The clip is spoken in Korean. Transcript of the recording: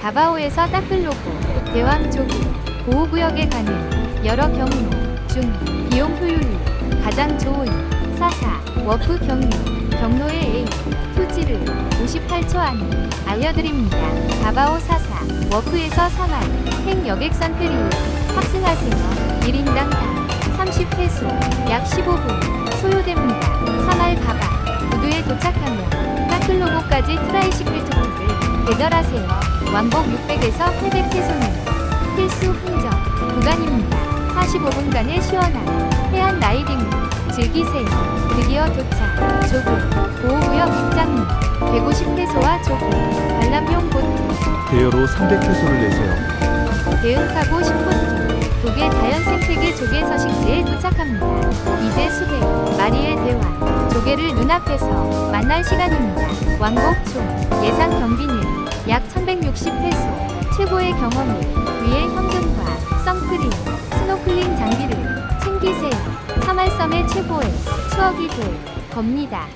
다바오에서 따클로고, 대왕 조기, 보호구역에 가는 여러 경로 중 비용 효율이 가장 좋은 사사 워프 경유 경로의 A 표지를 58초 안에 알려드립니다. 다바오 사사 워프에서 3할 행 여객선 페리로 탑승하세요. 1인당 단 30페소 약 15분 소요됩니다. 3할 가방 구두에 도착하면 따클로고까지 트라이시클 툭툭을 계절하세요. 왕복 600에서 800페소는 필수 흥정 구간입니다. 45분간의 시원한 해안 라이딩을 즐기세요. 드디어 도착. 조교 보호구역 입장료 150페소와 조교 관람용 보트 대여로 300페소를 내세요. 대응하고 싶은 독일 자연생태계 조개 서식지에 도착합니다. 이제 수배 마리의 대화 조개를 눈앞에서 만날 시간입니다. 왕복 총 예상 경비는 약 1160페소 최고의 경험을 위해 현금과 선크림, 스노클링 장비를 챙기세요. 사말섬의 최고의 추억이 될 겁니다.